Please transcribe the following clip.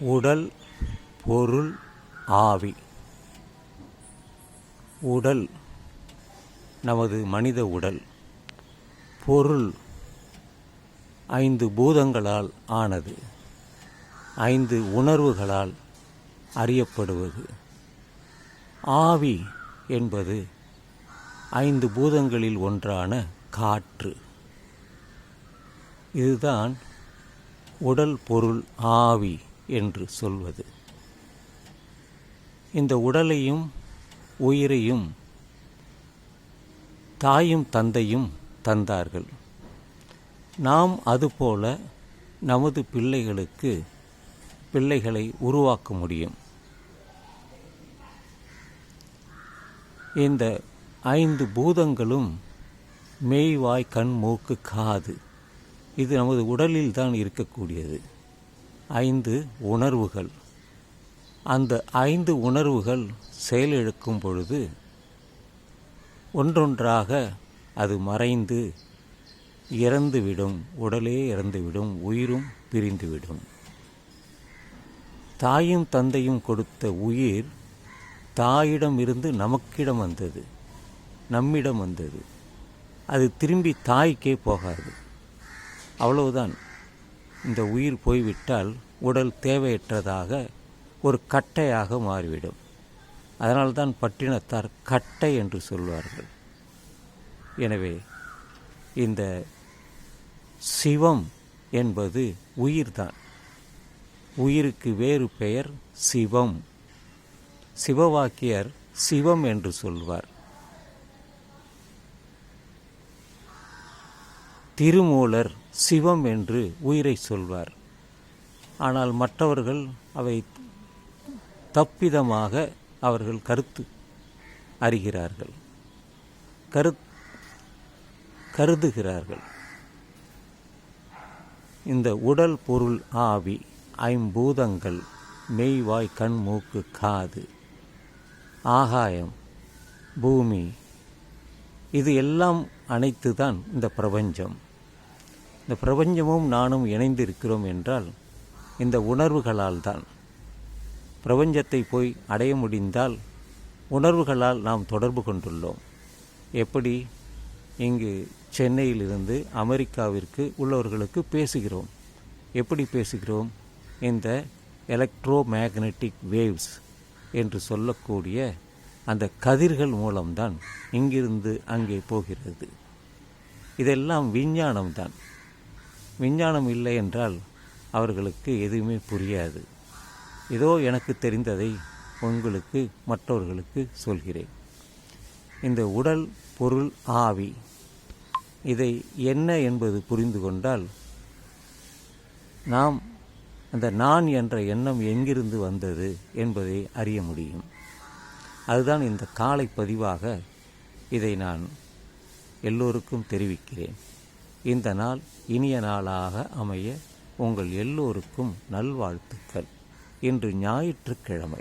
உடல் பொருள் ஆவி. உடல் நமது மனித உடல். பொருள் ஐந்து பூதங்களால் ஆனது. ஐந்து உணர்வுகளால் அறியப்படுவது. ஆவி என்பது ஐந்து பூதங்களில் ஒன்றான காற்று. இதுதான் உடல் பொருள் ஆவி. என்று சொல்வது. இந்த உடலையும் உயிரையும் தாயும் தந்தையும் தந்தார்கள். நாம் அதுபோல நமது பிள்ளைகளுக்கு பிள்ளைகளை உருவாக்க முடியும். இந்த ஐந்து பூதங்களும் மெய்வாய் கண் மூக்கு காது இது நமது உடலில் தான் இருக்கக்கூடியது. ஐந்து உணர்வுகள். அந்த ஐந்து உணர்வுகள் செயலிழக்கும் பொழுது ஒன்றொன்றாக அது மறைந்து இறந்துவிடும் உடலே இறந்துவிடும் உயிரும் பிரிந்துவிடும். தாயும் தந்தையும் கொடுத்த உயிர் தாயிடமிருந்து நமக்கிடம் வந்தது நம்மிடம் வந்தது. அது திரும்பி தாய்க்கே போகாது. அவ்வளவுதான். இந்த உயிர் போய்விட்டால் உடல் தேவையற்றதாக ஒரு கட்டையாக மாறிவிடும். அதனால்தான் பட்டினத்தார் கட்டை என்று சொல்வார்கள். எனவே இந்த சிவம் என்பது உயிர்தான். உயிருக்கு வேறு பெயர் சிவம். சிவவாக்கியர் சிவம் என்று சொல்வார். திருமூலர் சிவம் என்று உயிரை சொல்வார். ஆனால் மற்றவர்கள் அவை தப்பிதமாக அவர்கள் கருத்து அறிகிறார்கள். கரு கருதுகிறார்கள். இந்த உடல் பொருள் ஆவி ஐம்பூதங்கள் மெய்வாய் கண் மூக்கு காது ஆகாயம் பூமி இது எல்லாம் அனைத்து தான் இந்த பிரபஞ்சம். இந்த பிரபஞ்சமும் நானும் இணைந்திருக்கிறோம் என்றால் இந்த உணர்வுகளால் தான். பிரபஞ்சத்தை போய் அடைய முடிந்தால் உணர்வுகளால் நாம் தொடர்பு கொண்டுள்ளோம். எப்படி? இங்கு சென்னையிலிருந்து அமெரிக்காவிற்கு உள்ளவர்களுக்கு பேசுகிறோம். எப்படி பேசுகிறோம்? இந்த எலக்ட்ரோ மேக்னெட்டிக் வேவ்ஸ் என்று சொல்லக்கூடிய அந்த கதிர்கள் மூலம்தான் இங்கிருந்து அங்கே போகிறது. இதெல்லாம் விஞ்ஞானம்தான். விஞ்ஞானம் இல்லை என்றால் அவர்களுக்கு எதுவுமே புரியாது. ஏதோ எனக்கு தெரிந்ததை உங்களுக்கு மற்றவர்களுக்கு சொல்கிறேன். இந்த உடல் பொருள் ஆவி இதை என்ன என்பது புரிந்து கொண்டால் நாம் அந்த நான் என்ற எண்ணம் எங்கிருந்து வந்தது என்பதை அறிய முடியும். அதுதான் இந்த காலை பதிவாக இதை நான் எல்லோருக்கும் தெரிவிக்கிறேன். இந்த நாள் இனிய நாளாக அமைய உங்கள் எல்லோருக்கும் நல்வாழ்த்துக்கள். இன்று ஞாயிற்றுக்கிழமை.